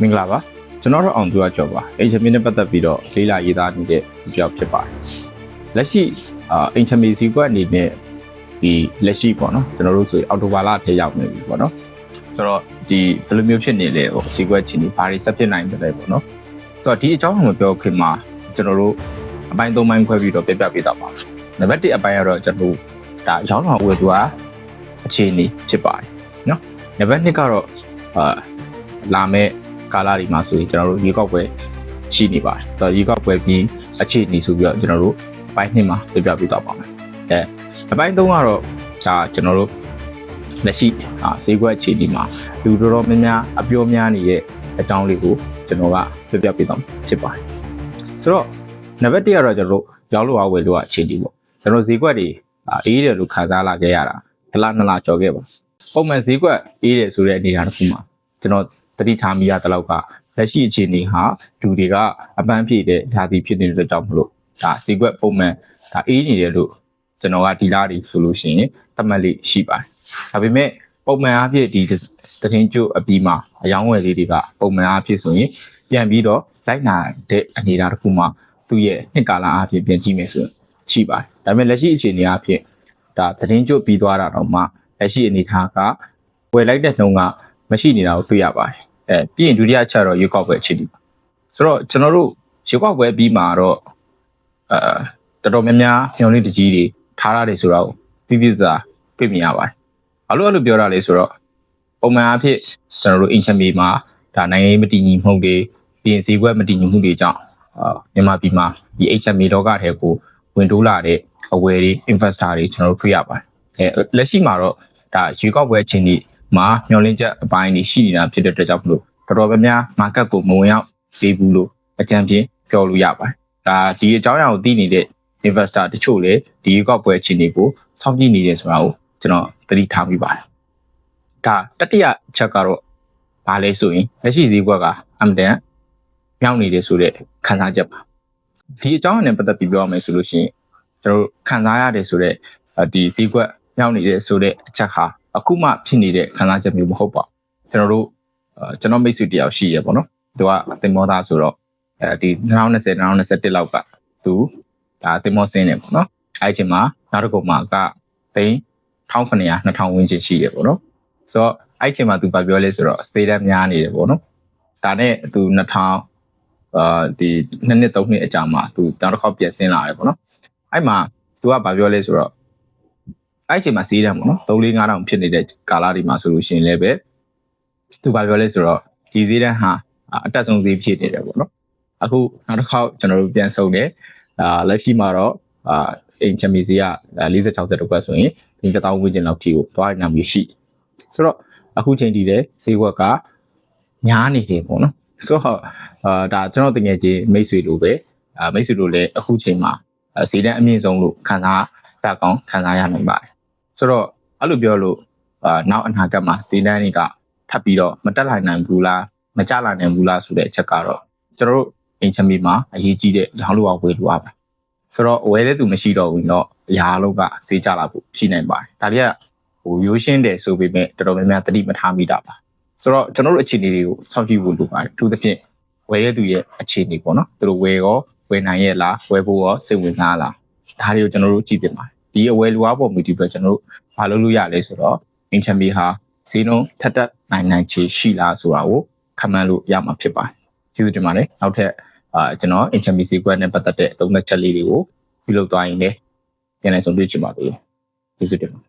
မင်္ဂလာပါကျွန်တော်တို့အောင်သူကကြော်ပါအင်ချမီနဲ့ပတ်သက်ပြီးတော့လေးလာရေးသားနေတဲ့ဒီပြောက်ဖြစ်ပါတယ်လက်ရှိအာအင်ချမီစီကွက်အနေနဲ့ဒီလက်ရှိပေါ့နော်ကျွန်တော်တို့ဆိုရင်အော်တိုဘာလထဲရောက်နေပြီပေါ့နော်ဆိုတော့ဒီဘယ်လိုမျိုးဖြစ်နေလဲဟိုစီကွက်ချင်းဒီဘာတွေဆက်ဖြစ်နိုင်တယ်လဲပေါ့နော်ဆိုတော့ဒီအကြောင်းကိုမပြောခင်မှာကျွန်တော်တို့အပိုင်း၃ပိုင်းခွဲပြီးတော့ပြပြပေးတော့ပါနံပါတ်1အပိုင်းကတော့ကျွန်တော်တို့ဒါရောင်းတော်ဝယ်သူကအခြေအနေဖြစ်ပါတယ်နော်နံပါတ်2ကတော့အာလာမဲ့ ကာလာဒီမှာဆိုရင်ကျွန်တော်တို့ရေကောက်ပွဲရှိနေပါတယ်။တော့ရေကောက်ပွဲပြီးအခြေအနေဆိုပြီးတော့ကျွန်တော်တို့အပိုင်းနှစ်မှာပြပြပေးတော့ပါမယ်။အဲအပိုင်းသုံးကတော့ဒါကျွန်တော်တို့လက်ရှိအာဈေးကွက်အခြေအနေမှာလူတော်တော်များများအပြောများနေတဲ့အကြောင်းလေးကိုကျွန်တော်ကပြပြပေးတော့ဖြစ်ပါတယ်။ဆိုတော့နံပါတ်1ကတော့ကျွန်တော်တို့ရောက်လို့အောင်ဝယ်လို့အခြေအနေပေါ့။ကျွန်တော်ဈေးကွက်တွေအာအေးတယ်လို့ခန်းစားလာခဲ့ရတာတစ်လနှစ်လကြော်ခဲ့ပါ။ပုံမှန်ဈေးကွက်အေးတယ်ဆိုတဲ့အနေအထားတစ်ခုမှာကျွန်တော် တတိထားမိရတဲ့လောက်ကလက်ရှိအခြေအနေဟာလူတွေကအပန်းဖြည့်တဲ့ဓာတိဖြစ်နေတဲ့အတွက်ကြောင့်မလို့ဒါစီကွက်ပုံမှန်ဒါအေးနေတယ်လို့ကျွန်တော်ကဒီလားဒီဆိုလို့ရှိရင်သတ်မှတ်လေးရှိပါတယ်။ဒါပေမဲ့ပုံမှန်အားဖြင့်ဒီတရင်ကျုပ်အပြီးမှာအယောင်းဝယ်လေးတွေကပုံမှန်အားဖြင့်ဆိုရင်ပြန်ပြီးတော့လိုက်နာတဲ့အနေအထားတစ်ခုမှသူ့ရဲ့နှစ်ကာလအားဖြင့်ပြန်ကြည့်မယ်ဆိုရင်ရှိပါတယ်။ဒါပေမဲ့လက်ရှိအခြေအနေအားဖြင့်ဒါတရင်ကျုပ်ပြီးသွားတာတော့မှလက်ရှိအနေအထားကဝယ်လိုက်တဲ့နှုန်းက မရှိနေတာကိုတွေ့ရပါတယ်။အဲပြီးရင်ဒုတိယချက်တော့ရွေးကောက်ပွဲအခြေအနေပါ။ဆိုတော့ကျွန်တော်တို့ရွေးကောက်ပွဲပြီးမှာတော့အဲတော်တော်များများညောင်လေးတကြီးတွေထားရတယ်ဆိုတော့တိတိကျကျတွေ့မြင်ရပါတယ်။ဘာလို့အဲ့လိုပြောတာလဲဆိုတော့ပုံမှန်အားဖြင့်ကျွန်တော်တို့အင်ချမ်ပီမှာဒါနိုင်ငံရေးမတည်ငြိမ်မှုတွေပြီးရင်ဈေးကွက်မတည်ငြိမ်မှုတွေကြောင့်အာမြန်မာပြည်မှာဒီ HMB လောကထဲကိုဝင်တိုးလာတဲ့အဝယ်တွေ investor တွေကျွန်တော်တို့တွေ့ရပါတယ်။အဲလက်ရှိမှာတော့ဒါရွေးကောက်ပွဲအခြေအနေ မှာမျောလင်းချက်အပိုင်းတွေရှိနေတာဖြစ်တဲ့အတွက်ကြောင့်မလို့တော်တော်များများ market ကိုမဝင်ရောက်သေးဘူးလို့အကြံပြပြောလို့ရပါတယ်။ဒါဒီအကြောင်းအရာကိုသိနေတဲ့ investor တချို့လည်းဒီရွေးကောက်ပွဲအခြေအနေကိုစောင့်ကြည့်နေတယ်ဆိုတာကိုကျွန်တော်သတိထားမိပါတယ်။ဒါတတိယအချက်ကတော့ဘာလဲဆိုရင်လက်ရှိဈေးကွက်ကအမ်တန်မြောက်နေတယ်ဆိုတဲ့ခံစားချက်ပါ။ဒီအကြောင်းအရာနဲ့ပတ်သက်ပြီးပြောရမယ်ဆိုလို့ရှိရင်ကျွန်တော်တို့ခံစားရတယ်ဆိုတဲ့ဒီဈေးကွက်မြောက်နေတယ်ဆိုတဲ့အချက်ဟာ အခုမှဖြစ်နေတဲ့ခံစားချက်မျိုးမဟုတ်ပါဘူးကျွန်တော်တို့ကျွန်တော်မိတ်ဆွေတယောက်ရှိရပေါ့နော်သူကအတင်မောသားဆိုတော့အဲဒီ2020 2021လောက်ကသူဒါအတင်မောဆင်းနေပေါ့နော်အဲ့ဒီချိန်မှာနောက်တစ်ခုမှကသိန်း1900 2000ဝန်းကျင်ရှိရပေါ့နော်ဆိုတော့အဲ့ဒီချိန်မှာသူဗပြောလဲဆိုတော့စေတမ်းများနေတယ်ပေါ့နော်ဒါနဲ့သူ2000အာဒီနှစ်နှစ်သုံးနှစ်အကြာမှာသူတောင်တစ်ခေါက်ပြန်ဆင်းလာတယ်ပေါ့နော်အဲ့မှာသူကဗပြောလဲဆိုတော့ အဲ့ချိန်မှာဈေးတန်းပေါ့နော်3 4 5တောင်ဖြစ်နေတဲ့ကာလတွေမှာဆိုလို့ရှိရင်လည်းပဲသူဘာပြောလဲဆိုတော့ဒီဈေးတန်းဟာအတက်ဆုံးဈေးဖြစ်နေတယ်ပေါ့နော်အခုနောက်တစ်ခေါက်ကျွန်တော်တို့ပြန်ဆုံတယ်အာလက်ရှိမှာတော့အာအင်ချမီဈေးက40 60တကွက်ဆိုရင်ဒီ1000ဝန်းကျင်လောက်ထိကိုသွားနေမှာရှိဆိုတော့အခုချိန်ထိလည်းဈေးကွက်ကညားနေတယ်ပေါ့နော်ဆိုတော့အာဒါကျွန်တော်တကယ်ကြီးမိတ်ဆွေလိုပဲအာမိတ်ဆွေလိုလည်းအခုချိန်မှာဈေးတန်းအမြင့်ဆုံးလို့ခံစားတကောင်းခံစားရနိုင်ပါတယ် ဆိုတော့အဲ့လိုပြောလို့အာနောက်အနာဂတ်မှာဈေးနှန်းတွေကထပ်ပြီးတော့မတက်လာနိုင်ဘူးလားမကျလာနိုင်ဘူးလားဆိုတဲ့အချက်ကတော့ကျွန်တော်တို့အင်ချမီမှာအရေးကြီးတဲ့ရောင်းလို့အောင်ဝယ်လို့ရပါဆိုတော့ဝယ်တဲ့သူမရှိတော့ဘူးတော့အရာလုံးကဈေးကျလာဖို့ရှိနိုင်ပါတယ်ဒါတွေကဟိုရိုးရှင်းတယ်ဆိုပေမဲ့တော်တော်များများသတိမထားမိတာပါဆိုတော့ကျွန်တော်တို့အခြေအနေတွေကိုစောင့်ကြည့်ဖို့လိုပါတယ်သူသဖြင့်ဝယ်တဲ့သူရဲ့အခြေအနေပေါ့နော်သူတို့ဝယ်ရောဝယ်နိုင်ရဲ့လားဝယ်ဖို့ရောစိတ်ဝင်စားလားဒါတွေကိုကျွန်တော်တို့ကြည့်တင်ပါတယ် ဒီအဝယ်လူအားပေါ်မူတည်ပြီးကျွန်တော်တို့မလုပ်လို့ရလဲဆိုတော့ in champion ဟာဈေးနှုန်းထက်တက်နိုင်နိုင်ချေရှိလားဆိုတာကိုခန့်မှန်းလို့ရမှာဖြစ်ပါတယ်ကျေးဇူးတင်ပါတယ်နောက်ထပ်အာကျွန်တော် in champion ဈေးကွက်နဲ့ပတ်သက်တဲ့အသုံးသက်ချက်လေးတွေကိုပြုလုပ်သွားရင်လည်းပြန်လည်ဆုံးတွေ့ချင်ပါသေးတယ်ကျေးဇူးတင်ပါ